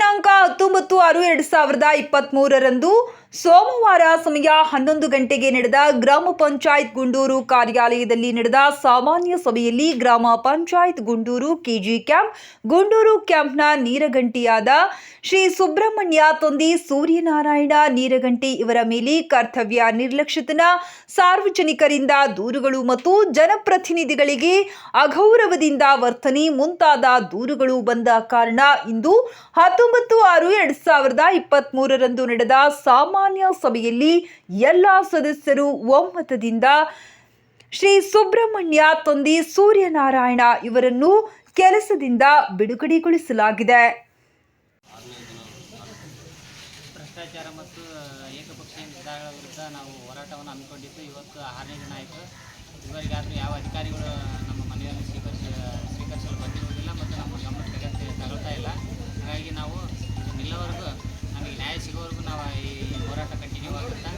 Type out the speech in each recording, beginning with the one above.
ಎರಡ್ ಸಾವಿರದ ಇಪ್ಪತ್ತ್ ಮೂರರಂದು ಸೋಮವಾರ ಸಮಯ ಹನ್ನೊಂದು ಗಂಟೆಗೆ ನಡೆದ ಗ್ರಾಮ ಪಂಚಾಯತ್ ಗುಂಡೂರು ಕಾರ್ಯಾಲಯದಲ್ಲಿ ನಡೆದ ಸಾಮಾನ್ಯ ಸಭೆಯಲ್ಲಿ ಗ್ರಾಮ ಪಂಚಾಯತ್ ಗುಂಡೂರು ಕೆಜಿ ಕ್ಯಾಂಪ್, ಗುಂಡೂರು ಕ್ಯಾಂಪ್ನ ನೀರಗಂಟಿಯಾದ ಶ್ರೀ ಸುಬ್ರಹ್ಮಣ್ಯ ತೊಂದಿ ಸೂರ್ಯನಾರಾಯಣ ನೀರಗಂಟಿ ಇವರ ಮೇಲೆ ಕರ್ತವ್ಯ ನಿರ್ಲಕ್ಷ್ಯತನ ಸಾರ್ವಜನಿಕರಿಂದ ದೂರುಗಳು ಮತ್ತು ಜನಪ್ರತಿನಿಧಿಗಳಿಗೆ ಅಗೌರವದಿಂದ ವರ್ತನೆ ಮುಂತಾದ ದೂರುಗಳು ಬಂದ ಕಾರಣ ಇಂದು ಹತ್ತೊಂಬತ್ತು ಆರು ಎರಡ್ ಸಾವಿರದ ಇಪ್ಪತ್ತ್ ಮೂರರಂದು ನಡೆದ ಸಾಮಾನ್ಯ ಸಭೆಯಲ್ಲಿ ಎಲ್ಲ ಸದಸ್ಯರು ಒಮ್ಮತದಿಂದ ಶ್ರೀ ಸುಬ್ರಹ್ಮಣ್ಯ ತೊಂದಿ ಸೂರ್ಯನಾರಾಯಣ ಇವರನ್ನು ಕೆಲಸದಿಂದ ಬಿಡುಗಡೆಗೊಳಿಸಲಾಗಿದೆ. ಭ್ರಷ್ಟಾಚಾರ ಮತ್ತು ಏಕಪಕ್ಷೀಯ ನಿರ್ಧಾರಗಳ ವಿರುದ್ಧ ನಾವು ಹೋರಾಟವನ್ನು ಹಮ್ಮಿಕೊಂಡಿದ್ದು ಇವತ್ತು ಆರನೇ ದಿನ ಆಯಿತು. ಇವರಿಗಾದರೂ ಯಾವ ಅಧಿಕಾರಿಗಳು ನಮ್ಮ ನಿಲ್ಲವರೆಗೂ ನಮಗೆ ನ್ಯಾಯ ಸಿಗೋವರೆಗೂ ನಾವು ಈ ಹೋರಾಟ ಕಂಟಿನ್ಯೂ ಆಗುತ್ತಾ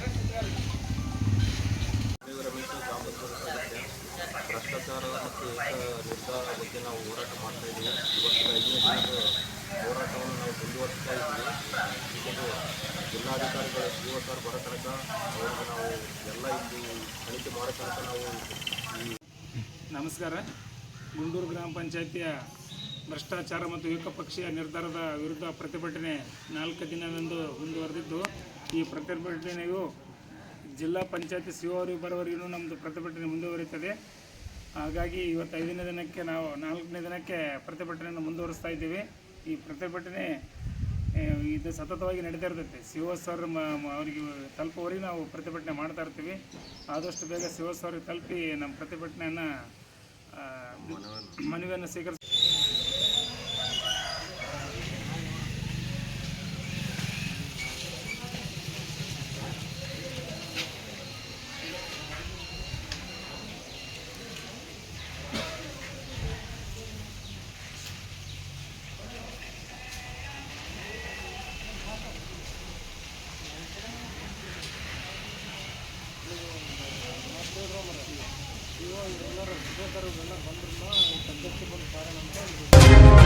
ಭ್ರಷ್ಟಾಚಾರ ಮತ್ತು ನಿರ್ಧಾರ ಬಗ್ಗೆ ನಾವು ಹೋರಾಟ ಮಾಡ್ತಾ ಇದ್ದೀವಿ. ಇವತ್ತು ಐದನೇ ದಿನದ ಹೋರಾಟವನ್ನು ನಾವು ಮುಂದುವರಿಸ್ತಾ ಇದ್ದೀವಿ. ಇದು ಜಿಲ್ಲಾಧಿಕಾರಿಗಳ ಸಿ ಒ ಸರ್ ಬರೋ ತನಕ ಅವ್ರಿಗೆ ನಾವು ಎಲ್ಲ ಇಲ್ಲಿ ತನಿಖೆ ಮಾಡೋ ತನಕ ನಾವು ಈ ನಮಸ್ಕಾರ. ಗುಂಡೂರು ಗ್ರಾಮ ಪಂಚಾಯಿತಿಯ ಭ್ರಷ್ಟಾಚಾರ ಮತ್ತು ಏಕಪಕ್ಷೀಯ ನಿರ್ಧಾರದ ವಿರುದ್ಧ ಪ್ರತಿಭಟನೆ ನಾಲ್ಕು ದಿನದಂದು ಮುಂದುವರೆದಿದ್ದು, ಈ ಪ್ರತಿಭಟನೆಯು ಜಿಲ್ಲಾ ಪಂಚಾಯತಿ ಸಿಒರಿ ಬರೋವರೆಗೂ ನಮ್ಮದು ಪ್ರತಿಭಟನೆ ಮುಂದುವರಿಯುತ್ತದೆ. ಹಾಗಾಗಿ ಇವತ್ತು ಐದನೇ ದಿನಕ್ಕೆ ನಾವು ನಾಲ್ಕನೇ ದಿನಕ್ಕೆ ಪ್ರತಿಭಟನೆಯನ್ನು ಮುಂದುವರಿಸ್ತಾ ಇದ್ದೀವಿ. ಈ ಪ್ರತಿಭಟನೆ ಇದು ಸತತವಾಗಿ ನಡೀತಾ ಇರ್ತೈತೆ. ಶಿವ ಸರ್ ಅವರಿಗೆ ತಲುಪುವವರೆಗೆ ನಾವು ಪ್ರತಿಭಟನೆ ಮಾಡ್ತಾ ಇರ್ತೀವಿ. ಆದಷ್ಟು ಬೇಗ ಶಿವ ಸರ್ಗೆ ತಲುಪಿ ನಮ್ಮ ಪ್ರತಿಭಟನೆಯನ್ನು ಮನವಿಯನ್ನು ಸ್ವೀಕರಿಸಿ ಎಲ್ಲರೂ ಎಲ್ಲರೂ ಬಂದ್ರು ಸದ್ಯಕ್ಕೆ ಬಂದು ಕಾರಣ ಅಂತ